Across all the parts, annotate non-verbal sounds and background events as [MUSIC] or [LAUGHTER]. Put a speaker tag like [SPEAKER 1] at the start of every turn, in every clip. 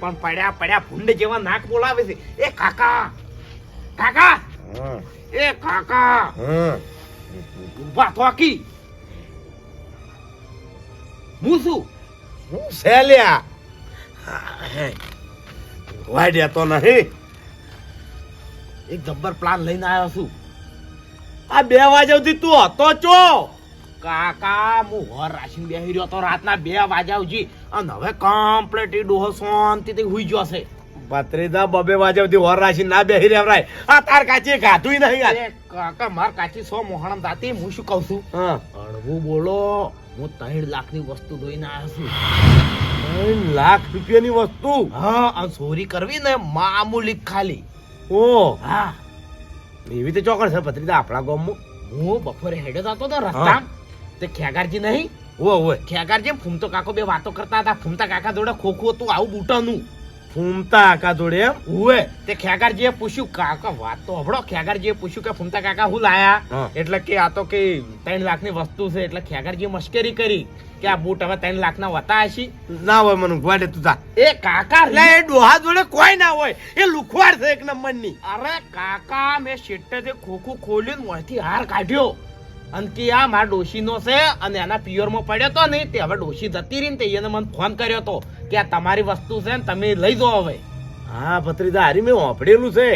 [SPEAKER 1] પણ પડ્યા પડ્યા ભૂંડ જેવા નાક બોલાવે છે. એ કાકા કાકા એ કાકા. ઊભા થોકી હું શું
[SPEAKER 2] હું સેલ્યા. વાડ્યા તો નહીં
[SPEAKER 1] એક જબ્બર પ્લાન લઈને આવ્યો છું.
[SPEAKER 2] આ બે વાગ્યા સુધી તું હતો ચો?
[SPEAKER 1] કાકા હું હોર રાશિન બેહી રહ્યો તો રાતના બે વાગ્યા સુધી અને હવે કમ્પ્લીટ ડોહો શાંતિથી હુઈ ગયો છે.
[SPEAKER 2] ભત્રીજા બબે વાગ્યા સુધી હોર રાશી ના બેહી રહેવરાય આ તાર કાચી ગાધું નહીં યાર
[SPEAKER 1] કાકા માર કાચી સો મોહણમ દાતી હું શું કહું છું?
[SPEAKER 2] હા.
[SPEAKER 1] હળવું બોલો હું ત્રણ લાખની વસ્તુ દોઈને આવ્યો છું.
[SPEAKER 2] ત્રણ લાખ રૂપિયાની વસ્તુ?
[SPEAKER 1] હા આ ચોરી કરવી ને મામૂલી ખાલી.
[SPEAKER 2] ઓ.
[SPEAKER 1] હા.
[SPEAKER 2] એવી તો ચોકડ છે ભત્રીજા આપણા ગામમાં.
[SPEAKER 1] હું બપોરે હેડે જતો તો રસ્તા તે ખેગારજી નહીં?
[SPEAKER 2] ઓ ઓય
[SPEAKER 1] ખેગારજી ફૂમતો કાકો બે વાતો કરતા હતા. ફૂમતા કાકા જોડે ખોખું હતું આવું બૂટાનું.
[SPEAKER 2] ફૂમતા કાકા જોડે એમ?
[SPEAKER 1] ઉવે તે ખેગારજીએ પૂછ્યું કાકા વાત તો હભળો. ખેગારજીએ પૂછ્યું કે ફૂમતા કાકા હું લાયા? એટલે કે આ તો કે ત્રણ લાખની વસ્તુ છે. એટલે ખેગારજીએ મશ્કરી કરી કે આ બૂટ હવે ત્રણ લાખ ના વતા હશી.
[SPEAKER 2] ના હોય મને ગોડે તું તા
[SPEAKER 1] એ કાકા
[SPEAKER 2] લે એ ડોહા જોડે કોઈ ના હોય. એ લુખવાડ છે એક નંબરની
[SPEAKER 1] અરે કાકા મેં શેઠેથી ખોખું ખોલ્યું ને હાર કાઢ્યો. અને કે આ મારા ડોશીનો છે અને એના પિયરમાં પડ્યો તો નહીં તે હવે ડોશી જતી રહી ને તે એને મને ફોન કર્યો હતો કે આ તમારી વસ્તુ છે ને તમે લઈ જાઓ હવે.
[SPEAKER 2] હા ભત્રીજા હારી મેં વાપરેલું છે.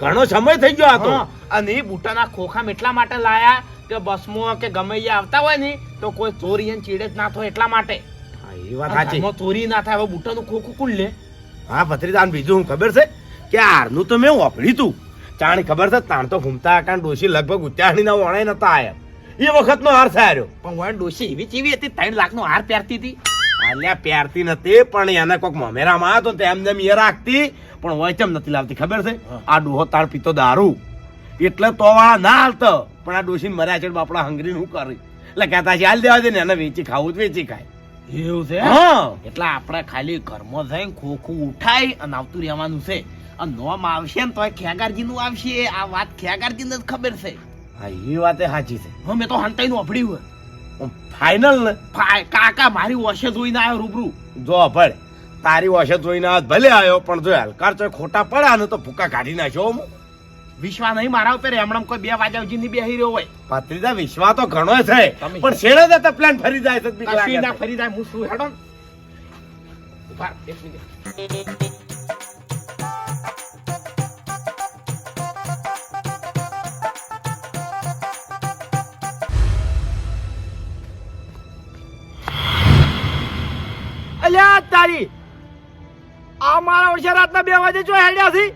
[SPEAKER 2] ઘણો સમય થઈ ગયો હતો
[SPEAKER 1] અને એ બૂટાના ખોખા એટલા માટે લાયા કે બસમાં કે ગમે એ આવતા હોય ને તો કોઈ ચોરી એને ચીડે જ ના થાય એટલા માટે.
[SPEAKER 2] એ વાત સાચી.
[SPEAKER 1] ચોરી ના થાય હવે બૂટાનું ખોખું કુલ લે?
[SPEAKER 2] હા ભત્રીજા બીજું હું ખબર છે? કે હારનું તો મેં વાપર્યું તું. ચાણી ખબર છે તાણ તો ફૂમતા કારણ ડોશી લગભગ ઉત્યાણીના વણાય નતા આયા. એ વખતનો હાર સાર્યો.
[SPEAKER 1] પણ વણ ડોશી એવી ચીવી હતી ત્રણ લાખનો હાર પહેરતી હતી.
[SPEAKER 2] અલ્યા પ્યારતી નથી પણ એને કોક મમેરામાં તો તેમ તેમ એ રાખતી પણ વચમ નથી લાવતી ખબર છે? આ ડોહો તાર પીતો દારૂ. એટલે તો વાળા ના હાલતો. પણ આ ડોશીને મર્યા છે બાપડા હંગરી હું કરી? એટલે કહેતા છે હાલ દેવા દે ને એને વેચી ખાવું જ વેચી ખાય.
[SPEAKER 1] એવું છે?
[SPEAKER 2] હા.
[SPEAKER 1] એટલે આપણે ખાલી ઘરમાં જઈને ખોખું ઉઠાઈ અને આવતું રહેવાનું છે. અને નોમ આવશે ને તો ખેગારજી નું આવશે. આ વાત ખેગારજી ને જ ખબર છે.
[SPEAKER 2] હા એ વાતે સાચી છે.
[SPEAKER 1] હવે મેં તો હંતાઈ નું અફડ્યું
[SPEAKER 2] ફાઇનલ ને?
[SPEAKER 1] કાકા મારી ઓશે જોઈને આવ્યો રૂબરૂ.
[SPEAKER 2] જો ભલે. તારી ઓશે જોઈને આવ્યો ભલે આવ્યો પણ જો હલકાર તો ખોટા પડ્યા ને તો ભૂકા કાઢી નાખ્યો હું.
[SPEAKER 1] વિશ્વા નહીં મારા ઉપર એમણે કોઈ બે વાગ્યા સુધી ની બેહી રહ્યો હોય.
[SPEAKER 2] પાત્રીદા વિશ્વા તો ઘણો છે. પણ શેણે જતા પ્લાન ફરી જાય છે.
[SPEAKER 1] ફરી જાય હું શું હેડો. એક મિનિટ.
[SPEAKER 3] મારા વર્ષે રાતના બે વાગે જો હેડ્યા છી?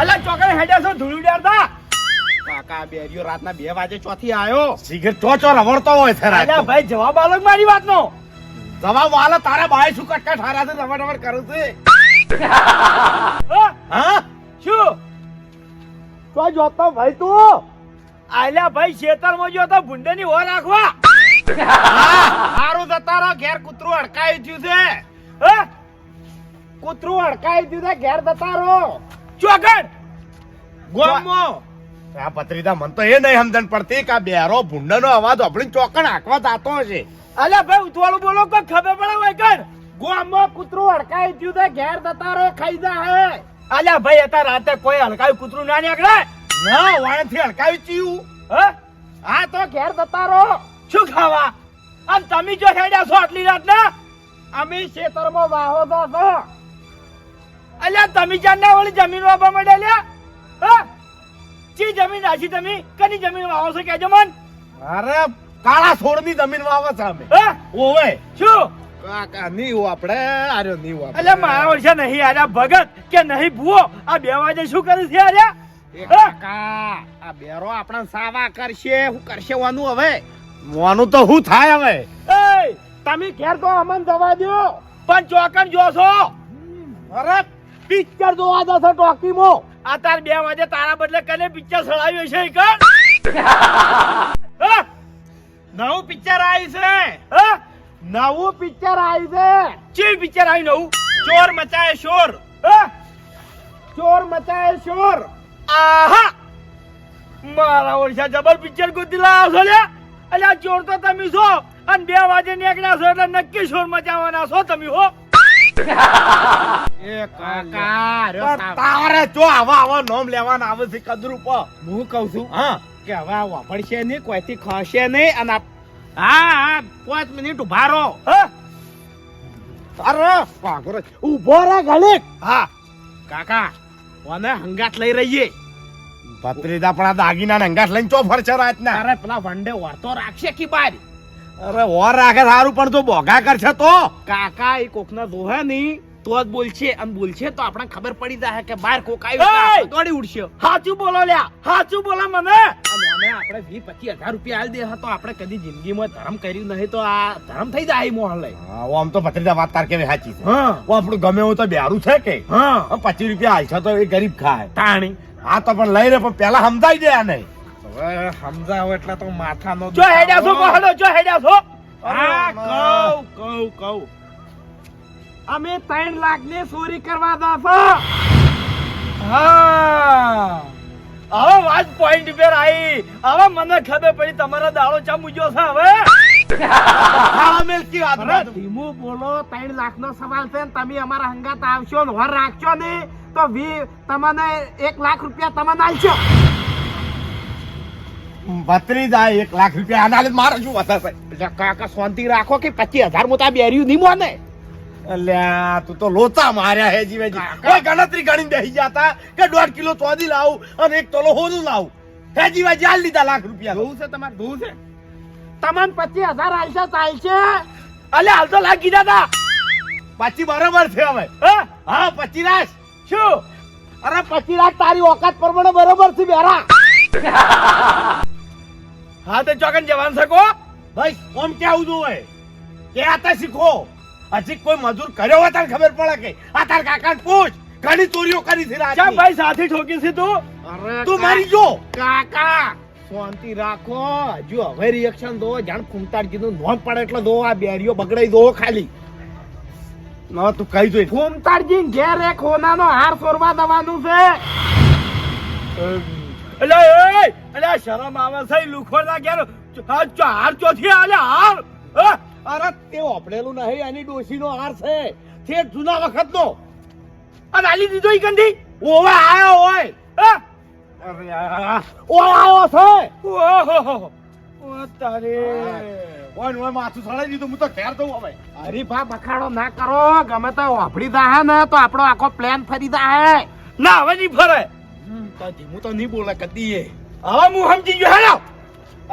[SPEAKER 3] અલા ચોકડે હેડ્યા છો ધૂળ ઉડાડતા?
[SPEAKER 1] કાકા બેરિયો રાતના બે વાગે ચોથી આવ્યો
[SPEAKER 2] સિગરેટ ચો ચો રવડતો હોય છે
[SPEAKER 3] અલ્યા ભાઈ જવાબ આલો મારી વાતનો?
[SPEAKER 2] જવાબ વાલો તારા ભાઈ શું કટકા ઠારા છે રવડ રવડ કરું છે? [LAUGHS]
[SPEAKER 3] હા? શું? તો જોતો ભાઈ તું? આલ્યા ભાઈ શેતરમાં જોતો ભૂંડની હો રાખવા.
[SPEAKER 1] હારું જતા રહો ઘેર કૂતરું અડકાઈ ગયું છે. કૂતરું અડકાઈ ગયું છે ઘેર જતા
[SPEAKER 3] ચોગડ
[SPEAKER 1] ગોમો.
[SPEAKER 2] આ પત્રીદા મન તો એ નહીં સમજણ પડતી કે આ બેરો ભૂંડનો અવાજ આપણી ચોકણ આંકવા જાતો હશે.
[SPEAKER 3] અલે ભાઈ ઉતવાળું બોલો કોઈ ખબર પડે હોય કણ
[SPEAKER 1] ગોમો કૂતરું અડકાઈ ગયું છે ઘેર દતારો ખાઈ જા હે.
[SPEAKER 3] અલ્યા ભાઈ અત્યારે રાતે કોઈ હલકાયું કૂતરું ના નીકળે.
[SPEAKER 2] ના વાણથી હલકાયું ચીયું.
[SPEAKER 3] હા?
[SPEAKER 1] હા તો ઘેર જતા રહો
[SPEAKER 3] શું ખાવા? અને તમે જો હેડ્યા છો આટલી રાતના?
[SPEAKER 1] અમે ખેતરમાં વાહો તો
[SPEAKER 3] અલ્યા તમે જ્યાં ના વળી જમીન વાપવા માંડ્યા હા? ચી જમીન રાશી તમે? કની જમીન વાવો છો કેજો મન.
[SPEAKER 2] અરે કાળા છોડની જમીન આવે છે અમે. ઓવે.
[SPEAKER 3] શું?
[SPEAKER 2] કાકા નીવ આપણે આર્યો
[SPEAKER 3] અલ્યા મારા વર્ષે નહીં આર્યા ભગત કે નહીં ભૂવો? આ બે વાજે શું કરે છે આર્યા?
[SPEAKER 1] કાકા આ બેરો આપણા સાવા કરશે હું કરશે વાનું હવે?
[SPEAKER 2] મોનું તો હું થાય હવે.
[SPEAKER 3] એ તમે ઘેર તો અમન જવા દો પણ ચોકન જો છો
[SPEAKER 2] અરે
[SPEAKER 3] પિક્ચર જોવા જશો મો આ તાર બે વાગે તારા બદલે કને પિક્ચર સળાવ્યો છે કણ? [LAUGHS]
[SPEAKER 1] નવું પિક્ચર આવ્યું છે.
[SPEAKER 3] હા?
[SPEAKER 1] નવું પિક્ચર આવ્યું છે.
[SPEAKER 3] ચી પિક્ચર આવી નવું?
[SPEAKER 1] ચોર મચાય શોર.
[SPEAKER 3] હા?
[SPEAKER 1] ચોર મચાય શોર.
[SPEAKER 3] આહા! મારા ઓરસા જબર પિક્ચર ગોતી લાવ્યો છો લ્યા? અલ્યા ચોર તો તમે છો. અને બે વાગે નીકળ્યા છો એટલે નક્કી શોર મચાવવાના છો તમે હો.
[SPEAKER 1] એ કાકા.
[SPEAKER 2] તારે જો આવા આવા નોમ લેવાના આવે છે કદરૂપ
[SPEAKER 1] હું કહું છું
[SPEAKER 2] હા.
[SPEAKER 1] કે હવે આ વાપરશે નહીં કોઈથી ખસે નહીં અને આ- હા હા પાંચ મિનિટ ઊભા રહો.
[SPEAKER 3] હા?
[SPEAKER 2] અરે પાગરો ઊભો રે ઘડીક
[SPEAKER 1] હા. કાકા ઓને હંગાત લઈ રહીએ.
[SPEAKER 2] ભત્રીજા પણ આ દાગીના અંગાટ લઈને ચો ફરશે રાતના?
[SPEAKER 1] અરે પેલા વંડે વર્તો રાખશે કે બાર?
[SPEAKER 2] અરે ઓર રાખે સારું પણ તો બોગા કરશે તો?
[SPEAKER 1] કાકા એ કોકના દોહે નહીં. તો જ બોલશે અને બોલશે તો આપણે ખબર પડી જાય કે બાર કોક આવ્યો તો દોડી ઉડશે.
[SPEAKER 3] સાચું બોલો લ્યા સાચું બોલો મને.
[SPEAKER 1] ઓને આપણે વીસ પચીસ હજાર રૂપિયા આલ દે તો આપણે કદી જિંદગીમાં ધર્મ કર્યું નહીં તો આ ધર્મ થઈ જાય મોહન લઈ.
[SPEAKER 2] હા, આમ તો પત્રીદા વાત તાર કેવી સાચી છે.
[SPEAKER 1] હા.
[SPEAKER 2] આપણું ગમે એવું તો બેરું છે કે?
[SPEAKER 1] હા.
[SPEAKER 2] પચીસ રૂપિયા હાલશે તો એ ગરીબ ખાય.
[SPEAKER 1] તાણી
[SPEAKER 2] હા તો પણ લઈ રે પણ પેલા સમજાઈ દે આને.
[SPEAKER 1] હવે સમજાવો એટલે તો માથાનો
[SPEAKER 3] જો હેડ્યા છો
[SPEAKER 1] દુખાવો.
[SPEAKER 3] કહો જો હેડ્યા છો.
[SPEAKER 1] હા કહું કહું કહું. અમે ત્રણ લાખની ચોરી કરવા દાસો
[SPEAKER 3] હા. હવે વાત પોઈન્ટ પર આવી હવે મને ખબર પડી તમારા દાડો ચા ઉજ્યો છે હવે?
[SPEAKER 2] મેલકી વાત
[SPEAKER 1] અરે ધીમું બોલો ત્રણ લાખ નો સવાલ છે ને તમે અમારા હંગાત આવશો ને વર રાખશો ને તો વી તમને એક લાખ રૂપિયા તમને આલશો
[SPEAKER 2] ભત્રીજા એક લાખ રૂપિયા આના લે મારે શું વધારે
[SPEAKER 1] કાકા શાંતિ રાખો કે પચીસ હજારમાં તો આ બેર્યું નહીં મોને.
[SPEAKER 2] અલ્યા તું તો લોચા માર્યા હે
[SPEAKER 1] જીવેજી.
[SPEAKER 2] કોઈ ગણતરી ગણીને બેસી જતા? કે દોઢ કિલો ચોદી લાવું અને એક તોલો હોનું લાવું? હે જીવાજી જાલ લીધા લાખ રૂપિયા.
[SPEAKER 1] જોવું છે તમારે ધોવું છે. તમને પચીસ હજાર આલશે ચાલશે
[SPEAKER 3] અલે હાલ તો લાગી દાદા
[SPEAKER 2] પછી બરોબર છે હવે.
[SPEAKER 3] હા?
[SPEAKER 2] પછી રાખ
[SPEAKER 3] શું?
[SPEAKER 1] અરે પચીસ રાખ તારી ઓકાત પ્રમાણે બરોબર છે બેરા. [LAUGHS]
[SPEAKER 3] હા તો ચોકન જવાન શકો
[SPEAKER 2] ભાઈ કોમ કેવું જોવે કે આતા શીખો. હજી કોઈ મજૂર કર્યો હોય તને ખબર પડે કે આ તાર કાકા પૂછ. ઘણી ચોરીઓ કરી છે
[SPEAKER 3] ભાઈ સાથે ઠોકી છે તું?
[SPEAKER 2] તું મારી જો.
[SPEAKER 1] કાકા. શાંતિ રાખો. જો હવે રિએક્શન દો, જાણ ખૂમતાડ કીધું નોમ પડે એટલે દો આ બેરીઓ બગડાઈ દો ખાલી.
[SPEAKER 2] ના તું કહી જોઈ
[SPEAKER 1] ફૂમતાડજી ઘેર એક હોનાનો હાર સોરવા દવાનું છે.
[SPEAKER 3] એટલે એ એટલે શરમ આવે છે, લુખો ના ઘેર. હાર ચોથી આલે હાર?
[SPEAKER 2] અરે, તે ઓપડેલું નહીં એની ડોશીનો હાર છે. છે જૂના વખતનો.
[SPEAKER 3] અને આલી દીધો ઈ ગંધી?
[SPEAKER 2] ઓવા, આયો હોય
[SPEAKER 3] હા?
[SPEAKER 2] અરે આ, આવો આયો છે?
[SPEAKER 3] ઓહો ઓ તારે.
[SPEAKER 2] ઓય નો ઓય માથું સળાઈ દીધું હું તો ઘેર જઉં હવે.
[SPEAKER 1] હરીભા બખાડો ના કરો. ગમે તો વાપરી દાહે ને તો આપણો આખો પ્લાન ફરી દાહે
[SPEAKER 3] ના હવે નહીં ફરે.
[SPEAKER 1] તો ધીમું તો નહીં બોલે કદી
[SPEAKER 3] હવે હું સમજી ગયો હેલો.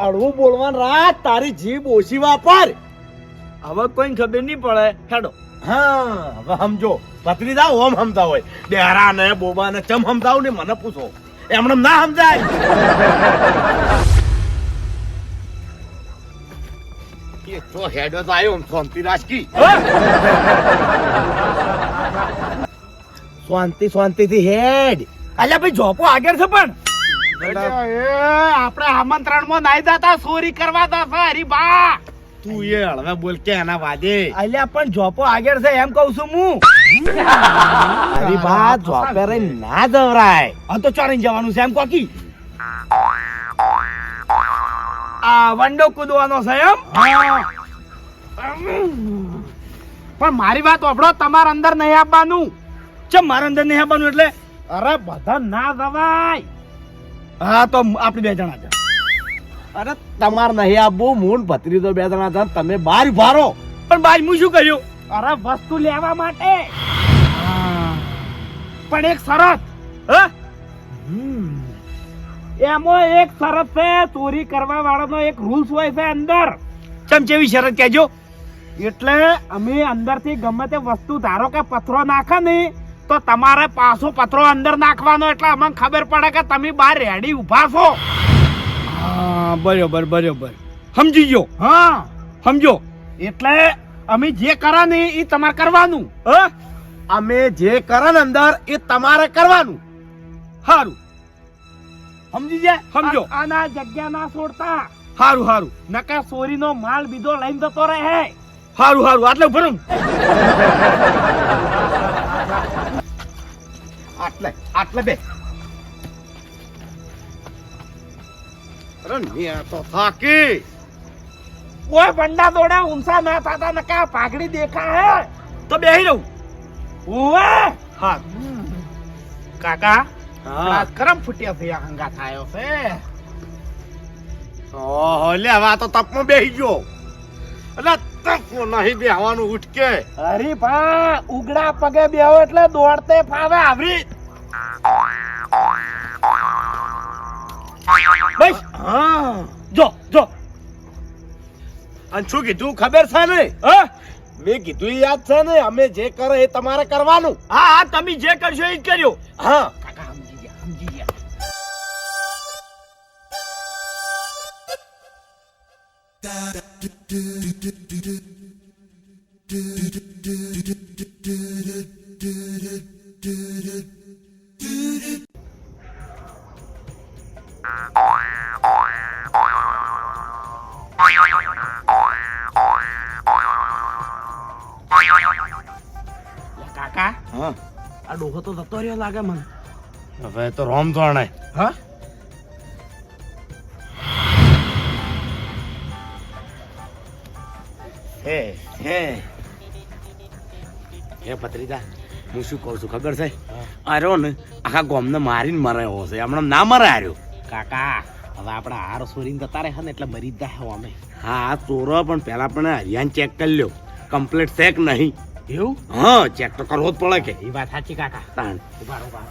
[SPEAKER 2] અડવું બોલવાનું રાત તારી જીભ ઓછી વાપર.
[SPEAKER 3] હવે કોઈ ખબર નહીં પડે. હેડો.
[SPEAKER 2] હા હવે સમજો. ભત્રીજા ઓમ સમતા હોય. ડેરા ને બોબા ને ચમ સમજાવ ને મને પૂછો. એમણે ના સમજાય. તો હેડો તો આવ્યો શાંતિ રાજકી. શાંતિ શાંતિ થી હેડ.
[SPEAKER 3] અલ્યા ભાઈ જોપો આગળ છે પણ.
[SPEAKER 1] આપણે આમંત્રણમાં નાઈ દાતા ચોરી કરવા દાતા હરીભા.
[SPEAKER 2] તું એ હળવે બોલ કે એના વાદે.
[SPEAKER 3] અલ્યા, પણ જોપો આગળ છે, એમ કહું છું હું.
[SPEAKER 2] અરે બા જોપે રે ના જવરાય.
[SPEAKER 3] આ તો ચોરીને જવાનું છે, એમ કોકી? આ વંડો કૂદવાનો છે, એમ?
[SPEAKER 1] પણ મારી વાત ઓભળો તમારા અંદર નહીં આવવાનું.
[SPEAKER 3] ચમ મારા અંદર નહીં આવવાનું એટલે?
[SPEAKER 1] અરે, બધા ના જવાય.
[SPEAKER 3] હા, તો આપણે બે જણા છે.
[SPEAKER 2] અરે તમાર નહીં આબુ મૂન ભત્રીજો બે જણા હતા તમે બાર ભારો
[SPEAKER 3] પણ બાજ હું શું કર્યું
[SPEAKER 1] અરે વસ્તુ લેવા માટે. પણ એક શરત.
[SPEAKER 3] હા?
[SPEAKER 1] એમાં એક શરત છે ચોરી કરવા વાળાનો એક રૂલ્સ હોય છે અંદર.
[SPEAKER 3] ચમ ચેવી શરત કહેજો?
[SPEAKER 1] એટલે અમે અંદરથી ગમે તે વસ્તુ ધારો કે પથરો નાખે ને તો તમારે પાછો પથરો અંદર નાખવાનો. એટલે અમને ખબર પડે કે તમે બહાર રેડી ઊભા છો.
[SPEAKER 3] હા બરોબર બરોબર. સમજી ગયો
[SPEAKER 1] હા
[SPEAKER 3] સમજો.
[SPEAKER 1] એટલે અમે જે કરા ને એ તમારે કરવાનું.
[SPEAKER 3] હા?
[SPEAKER 2] અમે જે કરા ને અંદર એ તમારે કરવાનું.
[SPEAKER 3] સારું
[SPEAKER 2] સમજી જાય
[SPEAKER 3] સમજો.
[SPEAKER 1] આના જગ્યા ના છોડતા.
[SPEAKER 3] સારું સારું
[SPEAKER 1] નકા ચોરીનો માલ બીજો લઈને જતો રહે.
[SPEAKER 3] સારું સારું આટલે ભરું
[SPEAKER 2] આટલે આટલે બે. અરે નિયા તો થાકી.
[SPEAKER 1] કોઈ બંડા દોડા ઊંચા ના થાતા ને કા પાઘડી દેખા હે?
[SPEAKER 3] તો બેહી રહું.
[SPEAKER 1] ઓવે
[SPEAKER 3] હા.
[SPEAKER 1] કાકા
[SPEAKER 2] હા.
[SPEAKER 1] કરમ ફૂટ્યા ભયા હંગા થાયો છે.
[SPEAKER 2] ઓહો લે હવે તો તપમાં બેહી ગયો. એટલે તપમાં નહીં બેહવાનું ઉઠકે.
[SPEAKER 1] અરે ભા ઉગડા પગે બેહો એટલે દોડતે ફાવે આવરી.
[SPEAKER 3] બસ.
[SPEAKER 2] હા
[SPEAKER 3] જો જો.
[SPEAKER 2] અને શું કીધું? ખબર છે ને?
[SPEAKER 3] હા?
[SPEAKER 2] મેં કીધું યાદ છે ને અમે જે કરે એ તમારે કરવાનું.
[SPEAKER 3] હા હા તમે જે કરશો એ જ કર્યો.
[SPEAKER 2] હા.
[SPEAKER 1] કાકા સમજી ગયા સમજી ગયા. ડોહો તો જતો રહ્યો લાગે મને.
[SPEAKER 2] હવે તો રોમ ધોરણે.
[SPEAKER 1] હા?
[SPEAKER 2] હે હે. હે પત્રિકા હું શું કહું છું ખબર છે? આર્યો ને આખા ગામને મારીને મરાયો છે હમણાં ના મરે આર્યો.
[SPEAKER 1] કાકા હવે આપણે હાર સોરીને જતા રહે ને એટલે મરી જ જાય અમે.
[SPEAKER 2] હા ચોરો પણ પેલા પણ હરિયાન ચેક કરી લ્યો. કમ્પ્લીટ છે કે નહીં?
[SPEAKER 1] એવું?
[SPEAKER 2] હા ચેક તો કરવો જ પડે કે.
[SPEAKER 1] એ વાત સાચી કાકા.
[SPEAKER 2] તાણ.
[SPEAKER 1] ઊભા ઊભા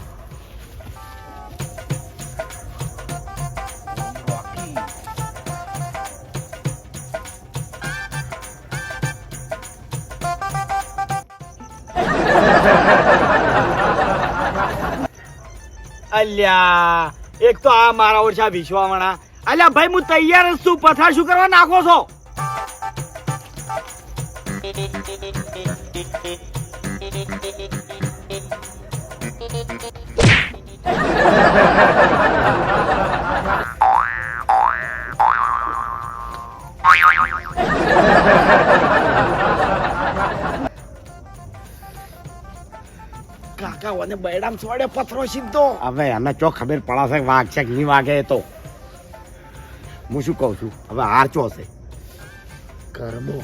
[SPEAKER 3] અલ્યા એક તો આ મારા ઓછા વિશ્વામણા અલ્યા ભાઈ હું તૈયાર જ છું. પથાર શું કરવા નાખો છો?
[SPEAKER 1] કાકા ઓને બૈડામ છોડે પથરો સીધો.
[SPEAKER 2] હવે એને ચો ખબર પડાશે કે વાઘ છે કે નહીં વાગે તો. હું શું કહું છું? હવે હાર ચો કર્મો
[SPEAKER 1] કરમો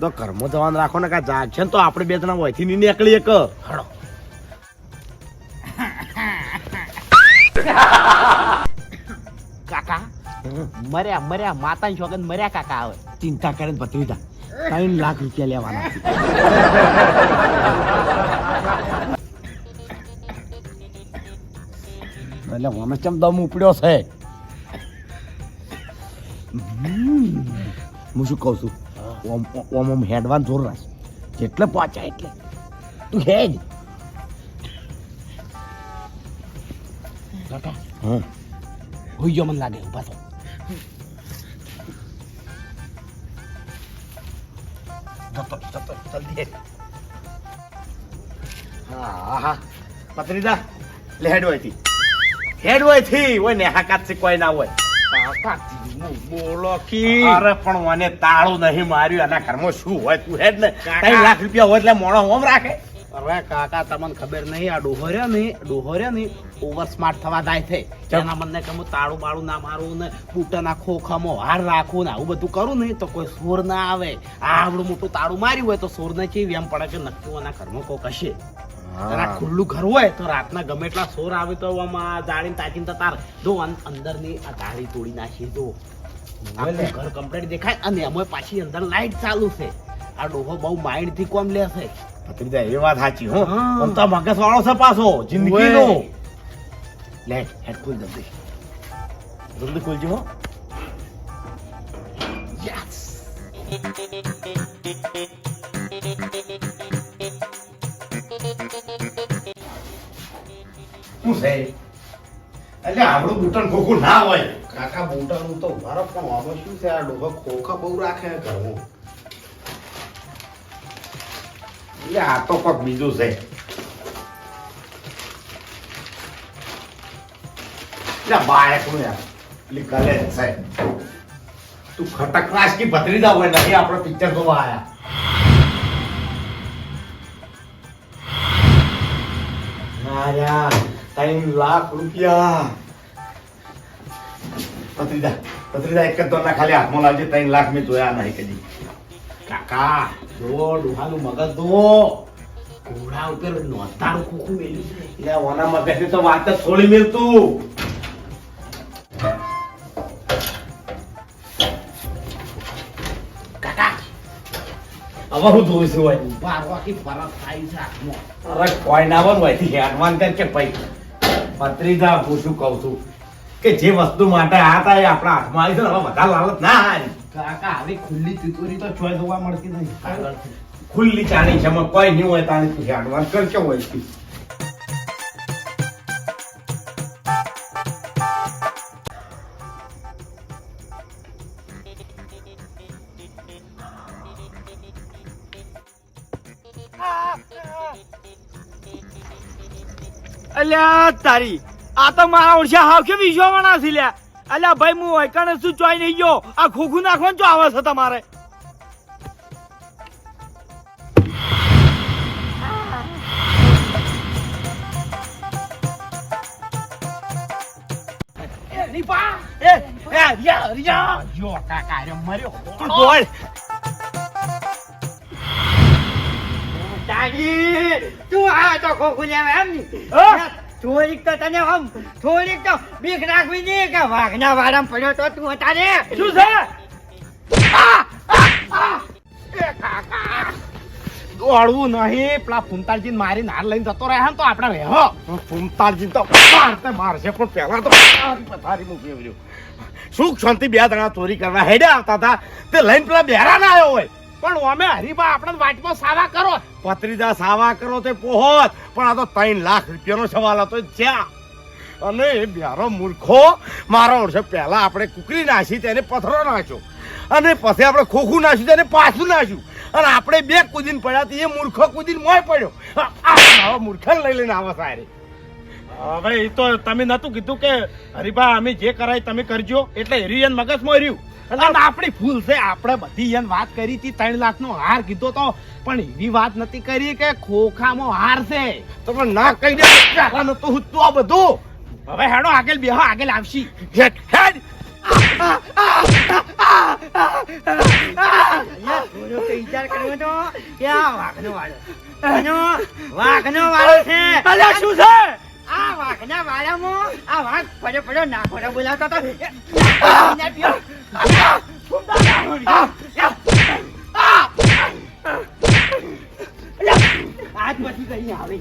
[SPEAKER 2] તો કર્મો જવાનું રાખો ને કાં જાગ છે ને તો આપણે બે જણા વહીથી નહીં નીકળીએ કે?
[SPEAKER 1] હળો કાકા મર્યા મર્યા માતાની શોગન મર્યા કાકા આવે
[SPEAKER 2] ચિંતા કરીને પતરી ત્રણ લાખ રૂપિયા લેવાના એટલે મને ચમ દમ ઉપડ્યો છે? હું શું કહું છું? ઓમ ઓમ હેડવાન જોર રાખ. જેટલે પહોંચાય એટલે. તું હેડ.
[SPEAKER 1] કાકા.
[SPEAKER 2] હા.
[SPEAKER 1] હોઈ ગયો મને લાગે ઊભા થો.
[SPEAKER 2] જતો જતો જલ્દી હેડ. હા હા પત્રીદા લે હેડ હોયથી હેડ હોયથી હોય ને હાકાત કોઈ ના હોય.
[SPEAKER 1] બોલો કી.
[SPEAKER 2] અરે પણ મને તાળું નહીં માર્યું. એના ઘરમાં શું હોય તું હેડ ને. ત્રણ લાખ રૂપિયા હોય એટલે મોણો હોમ રાખે.
[SPEAKER 1] અરે કાકા તમને ખબર નહીં આ ડોહો રહ્યો ને ડોહો ઓવર સ્માર્ટ થવા જાય છે. એના મને કે હું તાળું બાળું ના મારું ને બૂટાના ખોખામો હાર રાખું ને આવું બધું કરું નહીં તો કોઈ સોર ના આવે. આ આવડું મોટું તાળું માર્યું હોય તો સોર ને કેવી એમ પડે કે નક્કી એના ઘરમાં કોક હશે. જરા ખુલ્લું ઘર હોય તો રાતના ગમે એટલા સોર આવે તો આમાં જાળીને તાકીને તાર જો અંદરની આ જાળી તોડી નાખી દો ઘર કમ્પ્લીટ દેખાય અને એમાં પાછી અંદર લાઈટ ચાલુ છે. આ ડોહો બહુ માઇન્ડથી કોમ લેશે
[SPEAKER 2] પત્રીદા એ વાત સાચી હો. આમ તો મગજ વાળો છે પાછો જિંદગીનો. લે હેડ ખુલ જલ્દી જલ્દી ખોલજો હો.
[SPEAKER 1] યસ
[SPEAKER 2] શું છે? એટલે આપણું બુટન ખોખું ના હોય.
[SPEAKER 1] કાકા બુટન તો ઊભા પણ આમાં શું છે? આ ડોહો ખોખા બહુ રાખે ઘરમાં
[SPEAKER 2] એટલે આ તો કોક બીજું છે. એટલે બાળકનું યાર એટલે ગલે છે. તું ખટક ક્લાસ કી ભત્રીજા હોય નહીં આપણે પિક્ચર જોવા આયા. ના યાર. ત્રણ લાખ રૂપિયા. પત્રીદા પત્રીદા એક જ દોરના ખાલી હાથમાં લાવજે ત્રણ લાખ મેં જોયા નહીં કદી.
[SPEAKER 1] કાકા જો ડોહાનું મગજ ધોવો ઘોડા ઉપર નોતારું કુકું મેલ્યું
[SPEAKER 2] એટલે ઓના મગજની તો વાત જ થોડી મેલતું. હવે હું જોઈશું હોય.
[SPEAKER 1] બાર રહેવાથી ફરક થાય છે હાથમાં
[SPEAKER 2] અરે કોઈ ના હોયથી હેડવાન કર કે પૈ પત્રીદા હું શું કહું છું? કે જે વસ્તુ માટે આ તા એ આપણા હાથમાં આવી છે હવે વધારે લાલચ ના હારી
[SPEAKER 1] કાકા આવી ખુલ્લી તિતુરી તો ચોય જોવા મળતી નહીં.
[SPEAKER 2] ખુલ્લી ચાણી છે કોઈ નહીં હોય તાણી તું હેડવાન કર કે હોય
[SPEAKER 3] અલ્યા તારી. આ તો મારા ઓળખ્યા હાવ કે વિશ્વવાળા છે લ્યા. અલ્યા ભાઈ હું વૈકાણે શું ચોઈ નહીં ગયો. આ ખોખું નાખવાનું જો આવે છે તમારે?
[SPEAKER 1] રીપા
[SPEAKER 3] એ એ રિયા રિયા
[SPEAKER 1] જો કાકા અરે મર્યો.
[SPEAKER 3] તું બોલ.
[SPEAKER 4] તાજી તું આ તો ખોખું લેવા એમ ની? થોડીક તો તને આમ થોડીક તો બીક રાખવી નહીં કે વાઘના વાડામાં પડ્યો તો તું તારે
[SPEAKER 3] શું છે?
[SPEAKER 1] દોડવું નહીં પેલા ફૂમતાલજી મારી નાર લઈને જતો રહ્યા તો આપણે રહેવો
[SPEAKER 2] ફૂમતાલજી તો મારતે મારશે પણ પહેલા તો પથારી મૂકી આવ્યો સુખ શાંતિ બે દણા ચોરી કરવા હેડે આવતા હતા. તે લઈને પેલા બેરા ના આવ્યો હોય.
[SPEAKER 1] પણ અમે હરીબા આપણે વાટમાં સારા કરો.
[SPEAKER 2] પત્રીદા સાવા કરો તે પોહોત પણ આ તો ત્રણ લાખ રૂપિયાનો સવાલ હતો જ્યાં અને એ બ્યારો મૂર્ખો મારા ઓળશે પહેલાં આપણે કુકરી નાસી તેને પથરો નાખ્યો અને પછી આપણે ખોખું નાખ્યું તેને પાછું નાખ્યું અને આપણે બે કુદીને પડ્યા તો એ મૂર્ખો કુદીને મોય પડ્યો. આવા મૂર્ખાને લઈ લઈને આવો સારી
[SPEAKER 1] હવે એ તો તમે નતું કીધું કે હરીબા અમે જે કરાય તમે કરજો. એટલે હેરી મગજ મગજમાં રહ્યું અને આપણી ભૂલ છે. આપણે બધી એને વાત કરી હતી ત્રણ લાખનો હાર કીધો તો પણ એવી વાત નથી કરી કે ખોખામાં હાર છે
[SPEAKER 2] પણ ના કહી દે પહેલા તો હું આ બધું.
[SPEAKER 1] હવે હેડો આગળ બેહો આગળ આવશી.
[SPEAKER 2] હેડ હેડ.
[SPEAKER 4] તો તો વાઘનો વાળો. છે.
[SPEAKER 3] અલ્યા શું છે?
[SPEAKER 4] આ વાઘના વાળામાં આ વાઘ પડ્યો પડ્યો નાખોડો બોલાવતો હતો. આજ પછી કઈ આવે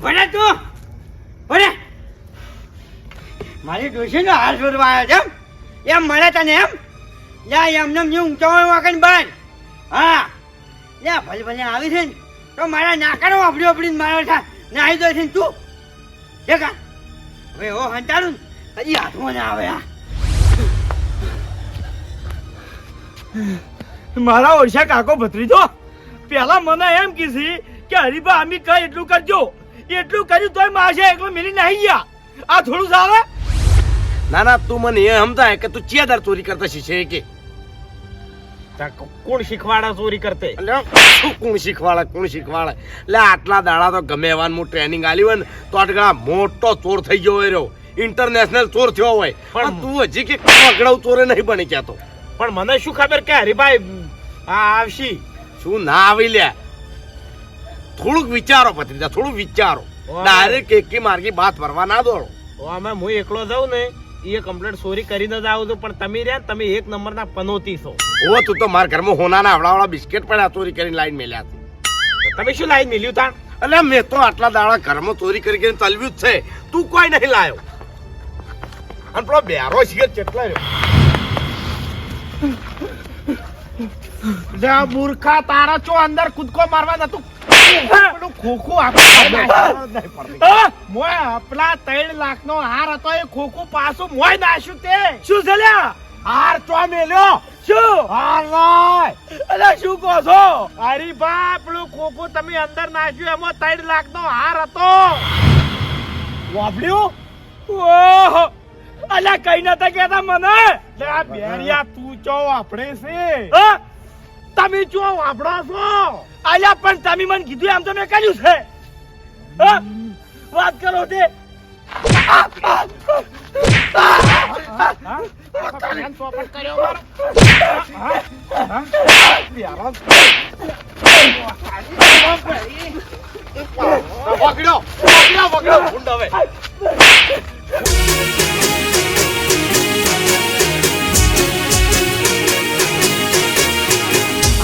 [SPEAKER 4] ભલે તું, ભલે. મારી ડોશીનો હાર શોધવા આવ્યો છે, એમ? મળે તને એમ? યા એમને એમ ઊંચો વાકન બંધ હા. યા ભલે ભલે, આવી છે ને. તો મારા નાકાનો વાપરી વાપરીને મારો છે નાહી દો છે ને તું જે કા? હવે ઓ હંતાડું ને. હજી હાથમાં ના આવે આ
[SPEAKER 3] મારા ઓળશા કાકો ભત્રીજો પેલા મને એમ કીધી કે હરીભા અમે કઈ એટલું કરજો. એટલું કર્યું તોય માસે એકલો મિલી નહીં ગયા. આ થોડું ચાલે
[SPEAKER 2] ના ના તું મને એ સમજાય કે તું ચેદાર ચોરી કરતા શીખે કે.
[SPEAKER 1] કોણ શીખવાડા ચોરી કરતે?
[SPEAKER 2] કોણ શીખવાડે કોણ શીખવાડે? એટલે આટલા દાડા તો ગમે એવાનું હું ટ્રેનિંગ આલી હોય ને તો આટલા મોટો ચોર થઈ ગયો હોય રહ્યો. ઇન્ટરનેશનલ ચોર થયો હોય.
[SPEAKER 1] પણ
[SPEAKER 2] તું હજી કે પકડાવ ચોરે નહીં બની કહેતો.
[SPEAKER 1] પણ મને શું ખબર કે હરીભાઈ આ આવશી?
[SPEAKER 2] શું ના આવી લ્યા થોડુંક વિચારો ભત્રીજા થોડુંક વિચારો. ડાયરેક્ટ એકી માર્ગી બાત ભરવા ના દોડો.
[SPEAKER 1] અમે હું એકલો જાઉં ને એ કમ્પ્લેટ ચોરી કરીને જ આવું છું પણ તમે રહ્યા તમે એક નંબરના પનોતી છો.
[SPEAKER 2] ઓ તું તો મારા ઘરમાં હોનાના આવડાવાળા બિસ્કેટ પડ્યા ચોરી કરીને લાઈન મેલ્યા હતી
[SPEAKER 1] તમે શું લાઈન મેલ્યું તા?
[SPEAKER 2] એટલે મેં તો આટલા દાડા ઘરમાં ચોરી કરી કરીને ચલવ્યું જ છે. તું કોઈ નહીં લાયો. અને પેલો બેરો છે કેટલા રહ્યો
[SPEAKER 1] જા મૂર્ખા તારા ચો અંદર કૂદકો મારવા નતું? ખોખું આપણે મોય આપલા ત્રણ લાખ નો હાર હતો એ ખોખું પાછું મોય નાખ્યું તે.
[SPEAKER 3] શું છે
[SPEAKER 1] હાર ચો મેલ્યો
[SPEAKER 3] શું?
[SPEAKER 1] હાર લાય.
[SPEAKER 3] અલ્યા શું કહો છો?
[SPEAKER 1] અરે બા પેલું ખોખું તમે અંદર નાખ્યું એમાં ત્રણ લાખ નો હાર હતો.
[SPEAKER 3] વાપડ્યું ઓહો. અલ્યા કઈ નતા કહેતા મને?
[SPEAKER 1] આ બેરિયા તું ચો આપણે છે? તમે ચો વાપડો છો?
[SPEAKER 3] આલ્યા, પણ તમે મને કીધું એમ તો મેં કર્યું છે. વાત કરો તે?
[SPEAKER 1] પકડ્યો પકડ્યો પકડ્યો